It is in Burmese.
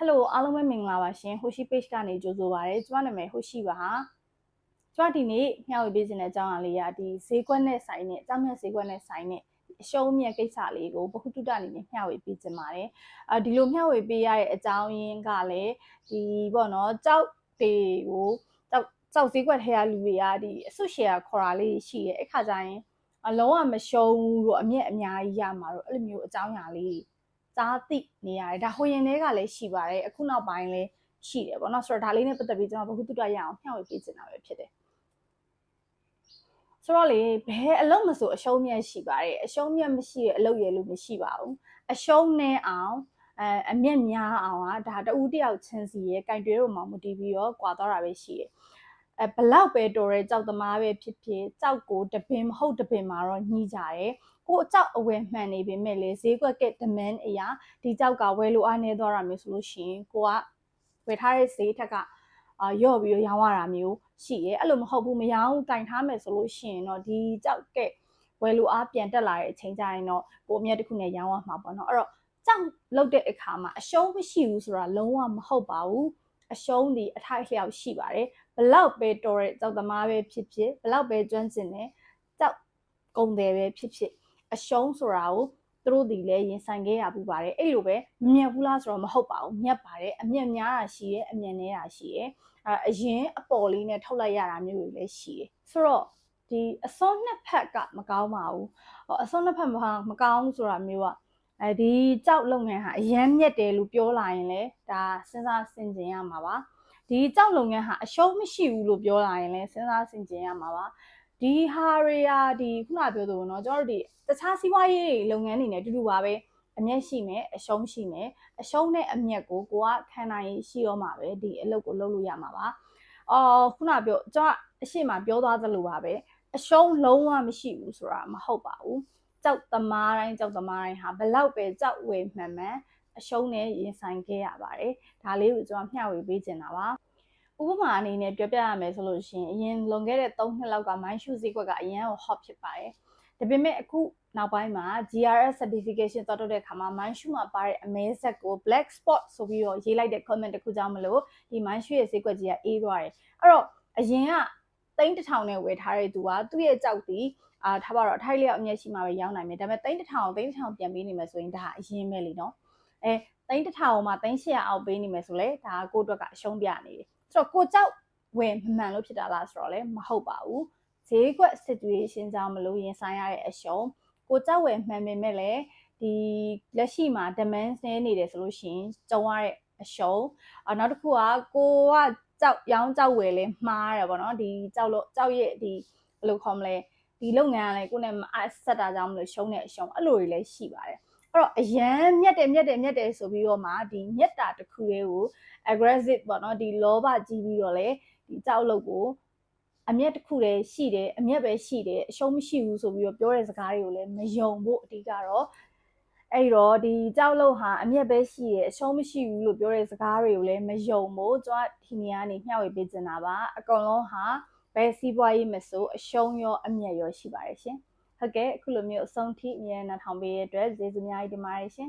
Hello အားလုံးပဲမင်္ဂလာပါရှင် Hoshi page ကနေကြိုဆိုပါရစေ။ကျွန်မနာမည် Hoshi ပါဟာ။ကျွန်မဒီနေ့မျှဝေပေးခြင်းတဲ့အကြောင်းအရာလေးကဒီဈေးကွက်နဲ့ဆိုင်နဲ့အကြောင်းမြတ်ဈေးကွက်နဲ့ဆိုင်နဲ့အရှုံးမြတ်ကိစ္စလေးကိုဘဟုတုတအနေနဲ့မျှဝေပေးခြင်းပါတယ်။အာဒီလိုမျှဝေပေးရတဲ့အကြောင်းရင်းကလည်းဒီပေါ့နော်ကြောက်တွေကိုကြောက်ကြောက်ဈေးကွက်ထဲကလူတွေကဒီအဆုရှယ်ယာခေါ်တာလေးရှိရဲ့အခါကျရင်အလုံးဝမရှုံးဘူးတော့အမျက်အများကြီးရမှာတော့အဲ့လိုမျိုးအကြောင်းအရာလေး စားသိနေရတယ်ဒါဟိုရင်တွေကလည်းရှိပါတယ်အခုနောက်ပိုင်းလည်းရှိတယ်ပေါ့နော်ဆိုတော့ဒါလေးနဲ့ပတ်သက်ပြီးကျွန်တော်ဘ ഹു တုတရအောင်မျှဝေပေးချင်တာပဲဖြစ်တယ်ဆိုတော့လေဘယ်အလုံးမဆိုအရှုံးမြတ်ရှိပါတယ်အရှုံးမြတ်မရှိတဲ့အလုပ်ရလို့မရှိပါဘူးအရှုံးနေအောင်အဲအမျက်များအောင်ကဒါတဦးတယောက်ချင်းစီရဲ့ကင်တွဲတို့မှမတီးပြီးတော့ကွာသွားတာပဲရှိတယ်အဲဘလောက်ပဲတော်တဲ့ကြောက်သမားပဲဖြစ်ဖြစ်ကြောက်ကိုတပင်မဟုတ်တပင်မှာတော့ညှိကြတယ် ကိုအကြောက်အဝယ်မှန်နေပေမဲ့လေဈေးကွက်က demand အရာဒီကြောက်ကဝယ်လိုအားနေသွားတာမျိုးဆိုလို့ရှိရင်ကိုကဝယ်ထားတဲ့ဈေးထက်ကအာရော့ပြီးတော့ရောင်းရတာမျိုးရှိရဲအဲ့လိုမဟုတ်ဘူးမရောင်းကင်ထားမယ်ဆိုလို့ရှိရင်တော့ဒီကြောက်ကဝယ်လိုအားပြန်တက်လာတဲ့အချိန်ကျရင်တော့ကိုအမြတ်တစ်ခုနဲ့ရောင်းရမှာပေါ့နော်အဲ့တော့ကြောက်လောက်တဲ့အခါမှာအရှုံးမရှိဘူးဆိုတာလုံးဝမဟုတ်ပါဘူးအရှုံးဒီအထိုက်လျောက်ရှိပါတယ်ဘလောက်ပဲတော်တဲ့ကြောက်သမားပဲဖြစ်ဖြစ်ဘလောက်ပဲကျွမ်းကျင်တဲ့ကြောက်ကုန်တယ်ပဲဖြစ်ဖြစ် အရှုံးဆိုတာကိုသူတို့ဒီလဲရင်ဆိုင်ခဲ့ရပူပါတယ်အဲ့လိုပဲမမြတ်ဘူးလားဆိုတော့မဟုတ်ပါဘူးမြတ်ပါတယ်အမြတ်များတာရှိရဲ့အမြတ်နည်းတာရှိရဲ့အဲအရင်အပေါ်လေးနဲ့ထုတ်လိုက်ရတာမျိုးတွေလည်းရှိတယ်ဆိုတော့ဒီအစောနှစ်ဖက်ကမကောင်းပါဘူးအစောနှစ်ဖက်မမကောင်းဆိုတာမျိုးကအဲဒီကြောက်လုပ်ငန်းဟာအရန်မြက်တယ်လို့ပြောလာရင်လေဒါစဉ်းစားဆင်ခြင်ရမှာပါဒီကြောက်လုပ်ငန်းဟာအရှုံးမရှိဘူးလို့ပြောလာရင်လည်းစဉ်းစားဆင်ခြင်ရမှာပါ ဒီဟာရီယာဒီခုနပြောသလိုနော်ကျွန်တော်တို့ဒီတခြားစီးပွားရေးလုပ်ငန်းတွေနဲ့အတူတူပါပဲအမျက်ရှိမယ်အရှုံးရှိမယ်အရှုံးနဲ့အမျက်ကိုကိုကခံနိုင်ရှိရောမှာပဲဒီအလုပ်ကိုလုပ်လို့ရမှာပါအော်ခုနပြောကျွန်တော်အရှိမပြောသွားသလိုပါပဲအရှုံးလုံးဝမရှိဘူးဆိုတာမဟုတ်ပါဘူးကြောက်သမားတိုင်းကြောက်သမားတိုင်းဟာဘလောက်ပဲကြောက်ဝယ်မှန်မှန်အရှုံးနဲ့ရင်ဆိုင်ခဲ့ရပါတယ်ဒါလေးကိုကျွန်တော်မျှဝေပေးချင်တာပါ ဥပမာအနေနဲ့ပြောပြရမယ်ဆိုလို့ရှိရင်အရင်လွန်ခဲ့တဲ့3နှစ်လောက်ကမိုင်းရှူဈေးကွက်ကအရင်က hot ဖြစ်ပါတယ်ဒါပေမဲ့အခုနောက်ပိုင်းမှာ GRS certification သွားတော့တဲ့အခါမှာ Manchu မှာပါတဲ့အမဲဆက်ကို black spot ဆိုပြီးတော့ရေးလိုက်တဲ့ comment တစ်ခုကြောင့်မလို့ဒီ Manchu ရဲ့ဈေးကွက်ကြီးကအေးသွားတယ်အဲ့တော့အရင်ကသိန်းတစ်ထောင်နဲ့ဝယ်ထားတဲ့သူကသူ့ရဲ့ကြောက်တီအာထားပါတော့အထိုက်လျောက်အမျက်ရှိမှပဲရောင်းနိုင်မယ်ဒါပေမဲ့သိန်းတစ်ထောင်သိန်းတစ်ထောင်ပြန်ပေးနေမယ်ဆိုရင်ဒါအရင်ပဲလीနော်အဲ သိန်းတစ်ထောင်မှာသိန်း800အောက်ပေးနေမယ်ဆိုလဲဒါကိုအတွက်ကအရှုံးပြနေတယ်ဆိုတော့ကိုကြောက်ဝယ်မှန်လို့ဖြစ်တာလားဆိုတော့လဲမဟုတ်ပါဘူးဈေးကွက် situation ကြောင့်မလို့ရင်ဆိုင်ရတဲ့အရှုံးကိုကြောက်ဝယ်မှန်ပေမဲ့လည်းဒီလက်ရှိမှာ demand ဆင်းနေတယ်ဆိုလို့ရှိရင်ကြုံရတဲ့အရှုံးအနောက်တစ်ခုကကိုကကြောက်ရောင်းကြောက်ဝယ်လဲမှားတယ်ပေါ့နော်ဒီကြောက်လို့ကြောက်ရဲ့ဒီဘယ်လိုခေါ်မလဲဒီလုပ်ငန်းကလည်းကိုယ်နဲ့မအဆက်တာကြောင့်မလို့ရှုံးတဲ့အရှုံးအဲ့လိုတွေလည်းရှိပါတယ် အဲ့တော့အရန်မြက်တယ်မြက်တယ်မြက်တယ်ဆိုပြီးတော့မှဒီမြက်တာတစ်ခုလေးကို aggressive ပေါ့နော်ဒီလောဘကြီးပြီးတော့လေဒီကြောက်လို့ကိုအမျက်တစ်ခုတည်းရှိတယ်အမျက်ပဲရှိတယ်အရှုံးမရှိဘူးဆိုပြီးတော့ပြောတဲ့စကားတွေကိုလည်းမယုံဖို့အဓိကတော့အဲ့တော့ဒီကြောက်လို့ဟာအမျက်ပဲရှိတယ်အရှုံးမရှိဘူးလို့ပြောတဲ့စကားတွေကိုလည်းမယုံဖို့ကျွန်တော်ဒီနေရာနေမျှဝေပေးချင်တာပါအကောင်လုံးဟာဘယ်စီးပွားရေးမဆိုအရှုံးရောအမျက်ရောရှိပါတယ်ရှင် ဟုတ်ကဲ့အခုလိုမျိုးအဆုံးထိအမြဲနားထောင်ပေးရတဲ့အတွက်ကျေးဇူးများကြီးတင်ပါတယ်ရှင်